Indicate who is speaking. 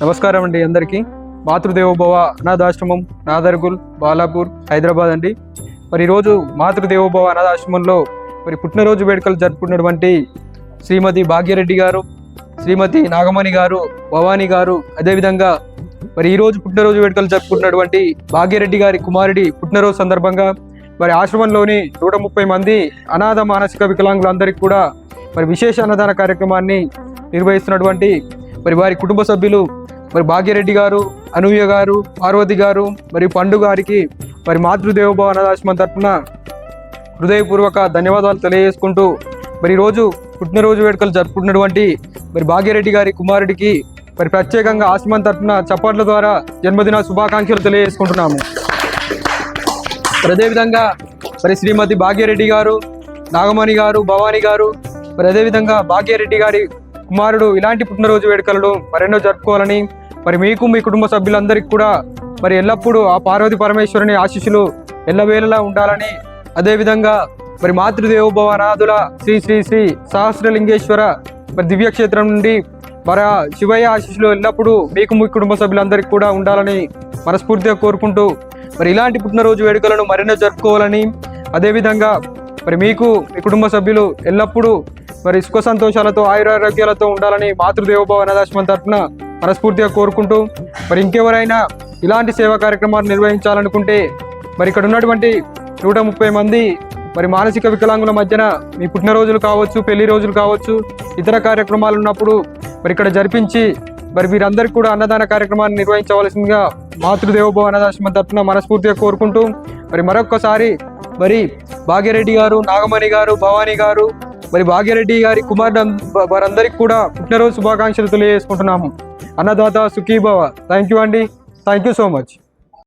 Speaker 1: నమస్కారం అండి అందరికీ. మాతృదేవోభవ అనాథాశ్రమం నాదర్గుల్ బాలాపూర్ హైదరాబాద్ అండి. మరి ఈరోజు మాతృదేవోభవ అనాథాశ్రమంలో మరి పుట్టినరోజు వేడుకలు జరుపుకున్నటువంటి శ్రీమతి భాగ్యరెడ్డి గారు శ్రీమతి నాగమణి గారు భవానీ గారు అదేవిధంగా మరి ఈరోజు పుట్టినరోజు వేడుకలు జరుపుకున్నటువంటి భాగ్యరెడ్డి గారి కుమారుడి పుట్టినరోజు సందర్భంగా మరి ఆశ్రమంలోని నూట ముప్పై మంది అనాథ మానసిక వికలాంగులందరికీ కూడా మరి విశేష అన్నదాన కార్యక్రమాన్ని నిర్వహిస్తున్నటువంటి మరి వారి కుటుంబ సభ్యులు మరి భాగ్యరెడ్డి గారు అనూయ గారు పార్వతి గారు మరి పండు గారికి మరి మాతృదేవభవన అనాథాశ్రమం తరఫున హృదయపూర్వక ధన్యవాదాలు తెలియజేసుకుంటూ మరి ఈరోజు పుట్టినరోజు వేడుకలు జరుపుకుంటున్నటువంటి మరి భాగ్యరెడ్డి గారి కుమారుడికి మరి ప్రత్యేకంగా ఆశ్రమం తరఫున చప్పట్ల ద్వారా జన్మదిన శుభాకాంక్షలు తెలియజేసుకుంటున్నాము. మరి అదేవిధంగా మరి శ్రీమతి భాగ్యరెడ్డి గారు నాగమణి గారు భవానీ గారు మరి అదేవిధంగా భాగ్యరెడ్డి గారి కుమారుడు ఇలాంటి పుట్టినరోజు వేడుకలను మరెన్నో జరుపుకోవాలని మరి మీకు మీ కుటుంబ సభ్యులందరికీ కూడా మరి ఎల్లప్పుడూ ఆ పార్వతి పరమేశ్వరుని ఆశీస్సులు ఎల్లవేళలా ఉండాలని అదేవిధంగా మరి మాతృదేవోభవ అనాథుల శ్రీ శ్రీ శ్రీ సహస్రలింగేశ్వర మరి దివ్యక్షేత్రం నుండి మరి ఆ శివయ్య ఆశీస్సులు ఎల్లప్పుడూ మీకు మీ కుటుంబ సభ్యులందరికీ కూడా ఉండాలని మనస్ఫూర్తిగా కోరుకుంటూ మరి ఇలాంటి పుట్టినరోజు వేడుకలను మరెన్నో జరుపుకోవాలని అదేవిధంగా మరి మీకు మీ కుటుంబ సభ్యులు ఎల్లప్పుడూ మరి సుఖ సంతోషాలతో ఆయురారోగ్యాలతో ఉండాలని మాతృదేవోభవ అనాథాశ్రమం తరఫున మనస్ఫూర్తిగా కోరుకుంటూ మరి ఇంకెవరైనా ఇలాంటి సేవా కార్యక్రమాలు నిర్వహించాలనుకుంటే మరి ఇక్కడ ఉన్నటువంటి నూట ముప్పై మంది మరి మానసిక వికలాంగుల మధ్యన మీ పుట్టినరోజులు కావచ్చు పెళ్ళి రోజులు కావచ్చు ఇతర కార్యక్రమాలు ఉన్నప్పుడు మరి ఇక్కడ జరిపించి మరి వీరందరికీ కూడా అన్నదాన కార్యక్రమాన్ని నిర్వహించవలసిందిగా మాతృదేవోభవ అన్నదాశ్రమ తరఫున మనస్ఫూర్తిగా కోరుకుంటూ మరి మరొక్కసారి మరి భాగ్యరెడ్డి గారు నాగమణి గారు భవానీ గారు మరి భాగ్యరెడ్డి గారి కుమారుడు వారందరికీ కూడా పుట్టినరోజు శుభాకాంక్షలు తెలియజేసుకుంటున్నాము. అన్నదాత సుఖీభవ. థ్యాంక్ యూ అండి. Thank you so much